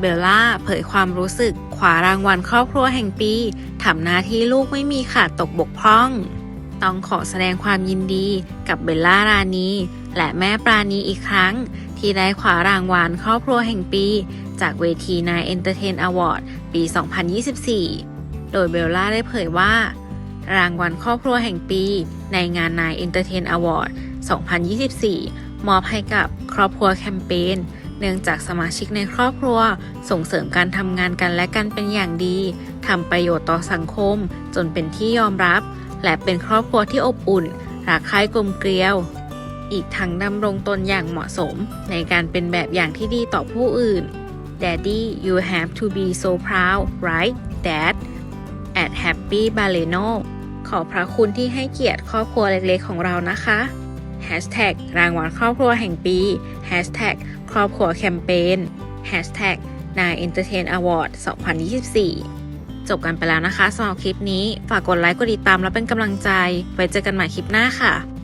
เบลล่าเผยความรู้สึกขวารางวัลครอบครัวแห่งปีทำหน้าที่ลูกไม่มีขาดตกบกพร่อง ต้องขอแสดงความยินดีกับเบลล่ารานี และแม่ปราณีอีกครั้ง ที่ได้ขวารางวัลครอบครัวแห่งปี จากเวทีนายเอนเตอร์เทนอวอร์ดปี 2024 โดยเบลล่าได้เผยว่า รางวัลครอบครัวแห่งปี ในงานนายเอนเตอร์เทนอวอร์ด2024 มอบให้กับครอบครัวแคมเปญ เนื่องจากสมาชิกในครอบครัว ส่งเสริมการทำงานกันและกันเป็นอย่างดีทำประโยชน์ต่อสังคม จนเป็นที่ยอมรับ และเป็นครอบครัวที่อบอุ่นรักใคร่กลมเกลียว อีกทั้งดำรงตนอย่างเหมาะสม ในการเป็นแบบอย่างที่ดีต่อผู้อื่น Daddy you have to be so proud right Dad at Happy Baleno ขอพระคุณที่ให้เกียรติครอบครัวเล็กๆของเรานะคะ Hashtag รางวัลครอบครัวแห่งปี Hashtag ครอบครัวแคมเปญ Hashtag นาย Entertain Award 2024 จบกันไปแล้วนะคะสำหรับคลิปนี้ ฝากกดไลค์ กดติดตาม และเป็นกำลังใจ ไว้เจอกันใหม่คลิปหน้าค่ะ